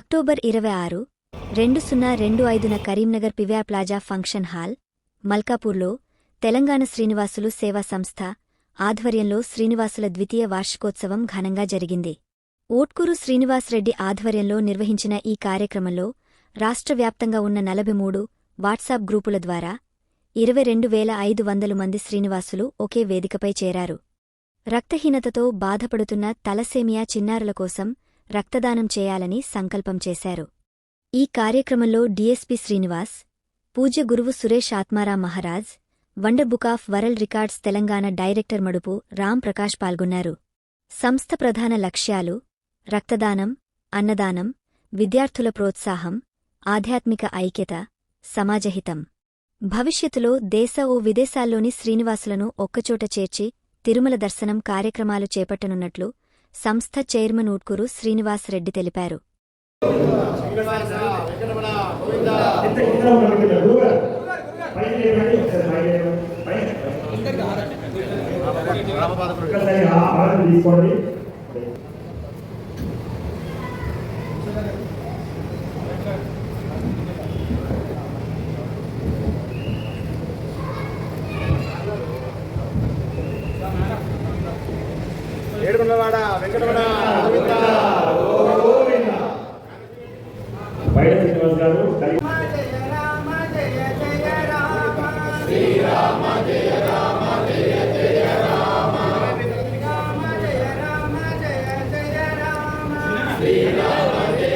October ఇరవై ఆరు రెండు సున్నా రెండు ఐదున కరీంనగర్ పివ్యా ప్లాజా ఫంక్షన్ హాల్ మల్కాపూర్లో తెలంగాణ శ్రీనివాసులు సేవా సంస్థ ఆధ్వర్యంలో శ్రీనివాసుల ద్వితీయ వార్షికోత్సవం ఘనంగా జరిగింది. ఓట్కూరు శ్రీనివాసరెడ్డి ఆధ్వర్యంలో నిర్వహించిన ఈ కార్యక్రమంలో రాష్ట్ర వ్యాప్తంగా ఉన్న నలభై మూడు వాట్సాప్ గ్రూపుల ద్వారా ఇరవై రెండు వేల ఐదు వందలు మంది శ్రీనివాసులు ఒకే వేదికపై చేరారు. రక్తహీనతతో బాధపడుతున్న తలసేమియా చిన్నారుల కోసం రక్తదానం చేయాలని సంకల్పం చేశారు. ఈ కార్యక్రమంలో డీఎస్పీ శ్రీనివాస్ పూజ్య గురువు Suresh Atmara Maharaj Wonder Book of World Records Telangana director Madupu Ram Prakash పాల్గొన్నారు. సంస్థ ప్రధాన లక్ష్యాలు రక్తదానం అన్నదానం విద్యార్థుల ప్రోత్సాహం ఆధ్యాత్మిక ఐక్యత సమాజహితం. భవిష్యత్తులో దేశ ఓ విదేశాల్లోని శ్రీనివాసులను ఒక్కచోట చేర్చి తిరుమల దర్శనం కార్యక్రమాలు చేపట్టనున్నట్లు సంస్థ చైర్మన్ ఊట్కూరు శ్రీనివాసరెడ్డి తెలిపారు. తీసుకోండి శ్రీనివాసుడికి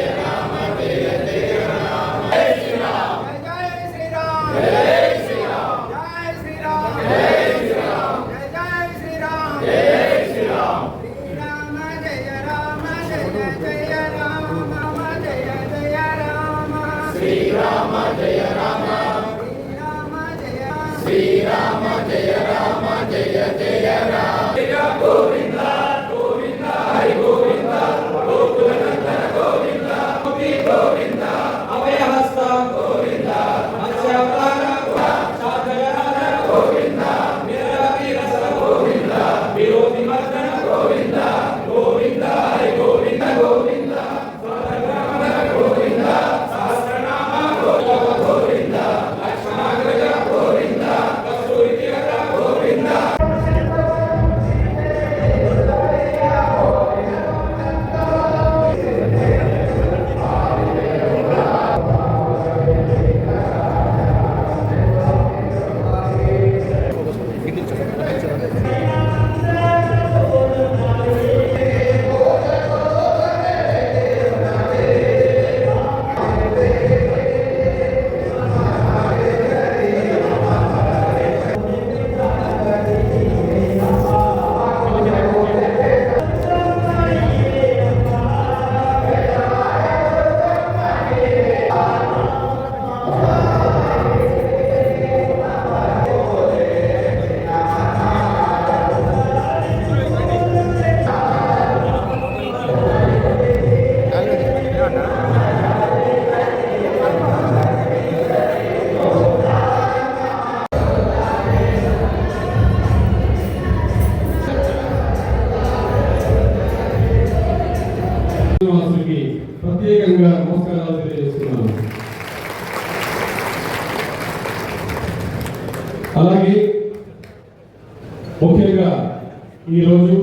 ఈరోజు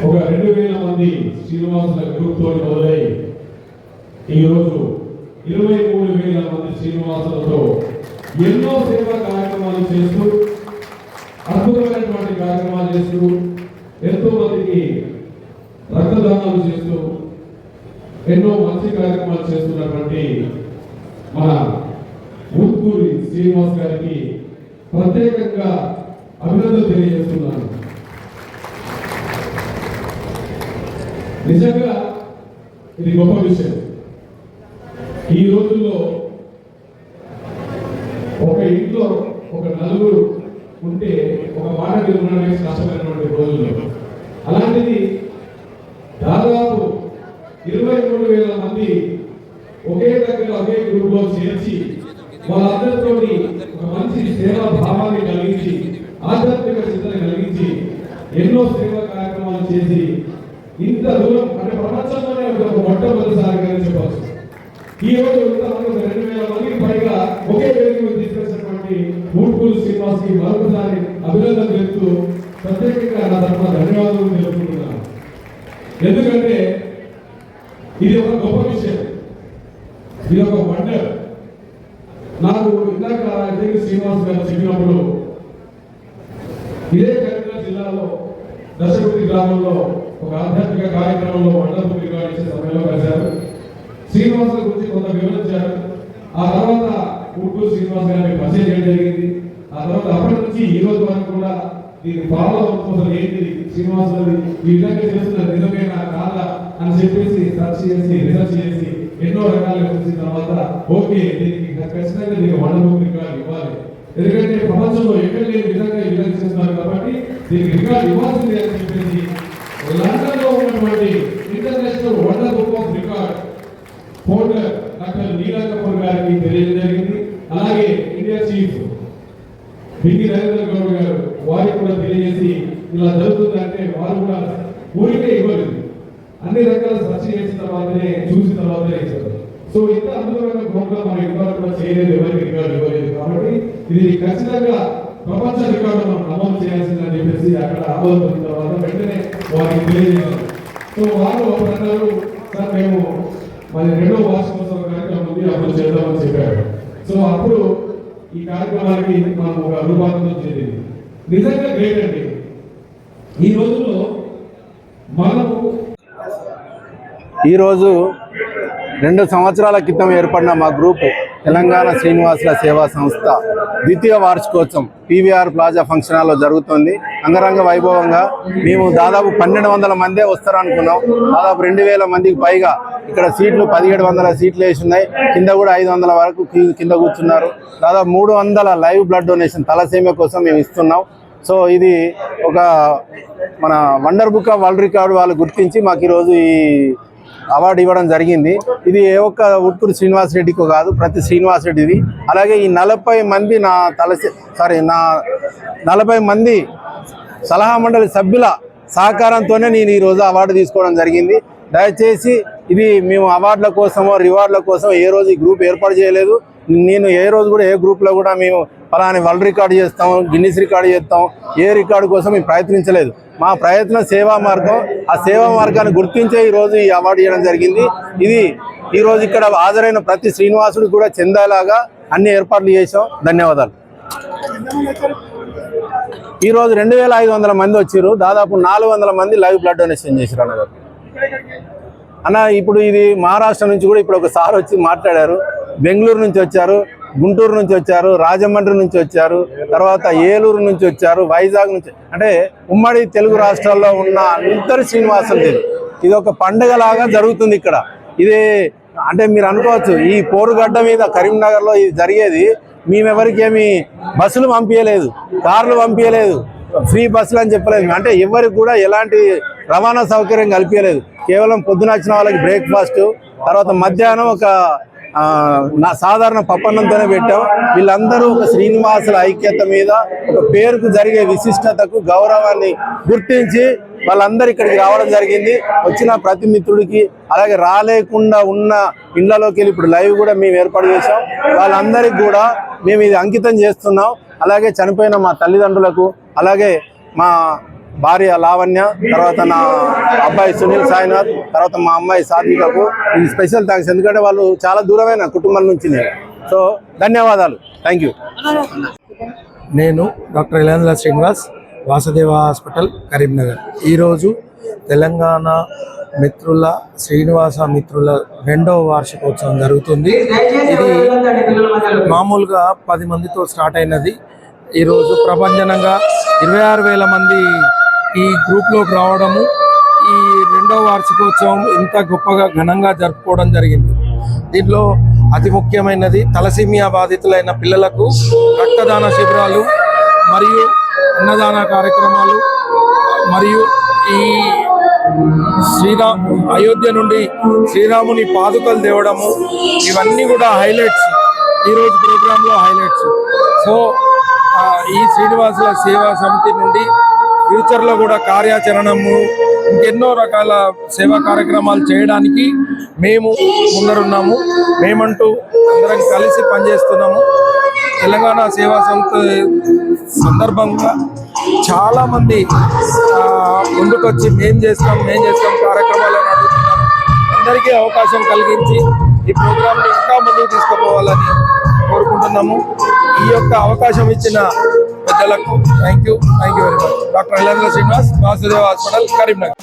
ఒక రెండు వేల మంది శ్రీనివాసుల గ్రూప్తో మొదలై ఈరోజు ఇరవై మూడు వేల మంది శ్రీనివాసులతో ఎన్నో సేవా కార్యక్రమాలు చేస్తూ అద్భుతమైనటువంటి కార్యక్రమాలు చేస్తూ ఎంతో మందికి రక్తదానాలు చేస్తూ ఎన్నో మంచి కార్యక్రమాలు చేస్తున్నటువంటి మన ఊత్కూరి శ్రీనివాస్ గారికి ప్రత్యేకంగా అభినందన తెలియజేస్తున్నాను. నిజంగా ఇది గొప్ప విషయం. ఈ రోజుల్లో ఒక ఇంట్లో ఒక నలుగురు ఉంటే ఒక మాట మీద కష్టమైనటువంటి రోజుల్లో అలాంటిది దాదాపు ఇరవై మూడు వేల మంది ఒకే దగ్గర ఒకే గ్రూప్లో చేర్చి వాళ్ళందరితో ఒక మంచి సేవా భావాన్ని కలిగించి ఆధ్యాత్మిక చింతన కలిగించి ఎన్నో సేవా కార్యక్రమాలు చేసి ఇంత దూరం అంటే ప్రపంచంలోనే ఒక మొట్టమొదటిసారిగా చెప్పవచ్చు. ఈ రోజు రెండు వేల మంది పైగా ఒకే వేదిక తీసుకొచ్చినటువంటి మూడుపూలు శ్రీనివాస్కి మరొకసారి అభినందన తెలుపుతూ ప్రత్యేకంగా నా తరఫున ధన్యవాదాలు తెలుపుకుంటున్నాను. ఎందుకంటే ఇది ఒక గొప్ప విషయం. ఇది ఒక వండర్. నాకు ఇందాక శ్రీనివాస్ గారు చెప్పినప్పుడు ఇదే కరీంనగర్ జిల్లాలో దశగుడి గ్రామంలో ఒక ఆధ్యాత్మిక కార్యక్రమంలో మండపం రికార్డు ఇచ్చే సమయంలో కలిశారు. శ్రీనివాస్ గురించి కొంత వివరించారు ఆ తర్వాత ఉట్టు శ్రీనివాస్ గారిని పరిచయం చేయడం జరిగింది. ఆ తర్వాత అప్పటి నుంచి ఈ రోజు వరకు కూడా దీన్ని ఫాలో కోసం ఏంటి శ్రీనివాస్ గారి? ఈ విధంగా చేస్తున్న నిజమైన కాదా అని చెప్పేసి సర్చ్ చేసి రీసెర్చ్ చేసి ఎన్నో రకాలుగా చూసిన తర్వాత ఓకే దీనికి ఖచ్చితంగా దీనికి మండపం రికార్డు ఇవ్వాలి. ఎందుకంటే ప్రపంచంలో ఎక్కడ లేని విధంగా ఈ విధంగా చేస్తున్నారు కాబట్టి దీనికి రికార్డు ఇవ్వాల్సిందే అని చెప్పేసి లండన్లో ఉన్నటువంటి international world book of record founder doctor Neela Kapoor గారికి తెలియజేయడం జరిగింది. అలాగే ఇండియా చీఫ్ బింగి నరేంద్ర గౌడ్ గారు వారికి కూడా తెలియజేసి ఇలా జరుగుతుందంటే వారు కూడా ఊరికే ఇవ్వలేదు. అన్ని రకాల సర్చ్ చేసిన తర్వాతనే చూసిన తర్వాతనే ఇచ్చారు. సో ఇంత అద్భుతమైన ప్రోగ్రామ్ మనం ఇవ్వాలి కూడా చేయలేదు ఎవరికి రికార్డు ఇవ్వలేదు కాబట్టి ఇది ఖచ్చితంగా ప్రపంచ రికార్డు మనం నమోదు చేయాల్సిందని చెప్పేసి అక్కడ ఆమోదం పొందిన తర్వాత వెంటనే వారికి తెలియజేశారు. సో వారు అప్పుడు అన్నారు సార్ మేము మరి రెండో వార్షికోత్సవ కార్యక్రమం ఉంది అప్పుడు చేద్దామని చెప్పారు. సో అప్పుడు ఈ కార్యక్రమానికి మనం ఒక రూపాంతరం చేరింది నిజంగా గ్రేట్ అండి. ఈ రోజుల్లో మనము ఈరోజు రెండు సంవత్సరాల క్రితం ఏర్పడిన మా గ్రూపు తెలంగాణ శ్రీనివాసుల సేవా సంస్థ ద్వితీయ వార్షికోత్సవం పీవీఆర్ ప్లాజా ఫంక్షన్ హాల్లో జరుగుతుంది. అంగరంగ వైభవంగా మేము దాదాపు పన్నెండు వందల మందే వస్తారనుకున్నాం. దాదాపు రెండు వేల మందికి పైగా ఇక్కడ సీట్లు పదిహేడు వందల సీట్లు వేసి ఉన్నాయి. కింద కూడా ఐదు వందల వరకు కింద కూర్చున్నారు. దాదాపు మూడు వందల లైవ్ బ్లడ్ డొనేషన్ తలసీమ కోసం మేము ఇస్తున్నాం. సో ఇది ఒక మన wonder book of world record వాళ్ళు గుర్తించి మాకు ఈరోజు ఈ అవార్డు ఇవ్వడం జరిగింది. ఇది ఏ ఒక్క ఉట్కూరు శ్రీనివాస్ రెడ్డికి కాదు ప్రతి శ్రీనివాస్ రెడ్డిది. అలాగే ఈ నలభై మంది నా తలసి సారీ నా నలభై మంది సలహా మండలి సభ్యుల సహకారంతోనే నేను ఈరోజు అవార్డు తీసుకోవడం జరిగింది. దయచేసి ఇది మేము అవార్డుల కోసమో రివార్డుల కోసం ఏ రోజు ఈ గ్రూప్ ఏర్పాటు చేయలేదు. నేను ఏ రోజు కూడా ఏ గ్రూప్లో కూడా మేము ఫలాని వరల్డ్ రికార్డు చేస్తాం గిన్నిస్ రికార్డు చేస్తాం ఏ రికార్డు కోసం మేము ప్రయత్నించలేదు. మా ప్రయత్నం సేవా మార్గం ఆ సేవా మార్గాన్ని గుర్తించే ఈరోజు ఈ అవార్డు ఇవ్వడం జరిగింది. ఇది ఈరోజు ఇక్కడ హాజరైన ప్రతి శ్రీనివాసుడు కూడా చెందేలాగా అన్ని ఏర్పాట్లు చేసాం ధన్యవాదాలు. ఈరోజు రెండు వేల ఐదు వందల మంది వచ్చారు దాదాపు నాలుగు వందల మంది లైవ్ బ్లడ్ డొనేషన్ చేశారు అన్నగారు అన్న ఇప్పుడు ఇది మహారాష్ట్ర నుంచి కూడా ఇప్పుడు ఒక సార్ వచ్చి మాట్లాడారు. బెంగళూరు నుంచి వచ్చారు గుంటూరు నుంచి వచ్చారు రాజమండ్రి నుంచి వచ్చారు తర్వాత ఏలూరు నుంచి వచ్చారు వైజాగ్ నుంచి అంటే ఉమ్మడి తెలుగు రాష్ట్రాల్లో ఉన్న ఇద్దరు శ్రీనివాసులు ఇది. ఇది ఒక పండుగ లాగా జరుగుతుంది ఇక్కడ. ఇది అంటే మీరు అనుకోవచ్చు ఈ పోరుగడ్డ మీద కరీంనగర్లో ఇది జరిగేది మేమెవరికేమి ఏమి బస్సులు పంపించలేదు కార్లు పంపించలేదు ఫ్రీ బస్సులు అని చెప్పలేదు అంటే ఎవరికి కూడా ఎలాంటి రవాణా సౌకర్యం కల్పించలేదు. కేవలం పొద్దున వచ్చిన వాళ్ళకి బ్రేక్ఫాస్ట్ తర్వాత మధ్యాహ్నం ఒక నా సాధారణ పప్పన్నంతోనే పెట్టాం. వీళ్ళందరూ ఒక శ్రీనివాసుల ఐక్యత మీద ఒక పేరుకు జరిగే విశిష్టతకు గౌరవాన్ని గుర్తించి వాళ్ళందరూ ఇక్కడికి రావడం జరిగింది. వచ్చిన ప్రతి మిత్రుడికి అలాగే రాలేకుండా ఉన్న ఇళ్ళలోకి వెళ్ళి ఇప్పుడు లైవ్ కూడా మేము ఏర్పాటు చేసాం వాళ్ళందరికీ కూడా మేము ఇది అంకితం చేస్తున్నాం. అలాగే చనిపోయిన మా తల్లిదండ్రులకు అలాగే మా భార్య లావణ్య తర్వాత నా అబ్బాయి సునీల్ సాయినాథ్ తర్వాత మా అమ్మాయి సాత్వికకు ఇది స్పెషల్ థ్యాంక్స్. ఎందుకంటే వాళ్ళు చాలా దూరమైన కుటుంబం నుంచి సో ధన్యవాదాలు. థ్యాంక్ యూ నేను డాక్టర్ ఇలాంద్ర శ్రీనివాస్ వాసుదేవ హాస్పిటల్ కరీంనగర్. ఈరోజు తెలంగాణ మిత్రుల శ్రీనివాస మిత్రుల రెండవ వార్షికోత్సవం జరుగుతుంది. ఇది మామూలుగా పది మందితో స్టార్ట్ అయినది. ఈరోజు ప్రభంజనంగా ఇరవై ఆరు వేల మంది ఈ గ్రూప్లోకి రావడము ఈ రెండవ వార్షికోత్సవం ఇంత గొప్పగా ఘనంగా జరుపుకోవడం జరిగింది. దీంట్లో అతి ముఖ్యమైనది తలసీమియా బాధితులైన పిల్లలకు రక్తదాన శిబిరాలు మరియు అన్నదాన కార్యక్రమాలు మరియు ఈ శ్రీరామ్ అయోధ్య నుండి శ్రీరాముని పాదుకలు తేవడము ఇవన్నీ కూడా హైలైట్స్ ఈరోజు ప్రోగ్రాంలో హైలైట్స్ సో ఈ శ్రీనివాసుల సేవా సమితి నుండి ఫ్యూచర్లో కూడా కార్యాచరణము ఇంకెన్నో రకాల సేవా కార్యక్రమాలు చేయడానికి మేము ముందరున్నాము. మేమంటూ అందరం కలిసి పనిచేస్తున్నాము. తెలంగాణ సేవా సంస్థ సందర్భంగా చాలామంది ముందుకొచ్చి మేం చేస్తాం మేం చేస్తాం కార్యక్రమాలు అడుగుతున్నారు. అందరికీ అవకాశం కలిగించి ఈ ప్రోగ్రామ్ని ఇంకా ముందుకు తీసుకుపోవాలని కోరుకుంటున్నాము. ఈ యొక్క అవకాశం ఇచ్చిన పెద్దలకు thank you thank you very much doctor ఎల్ఎన్ల Srinivas Vasudev hospital Karimnagar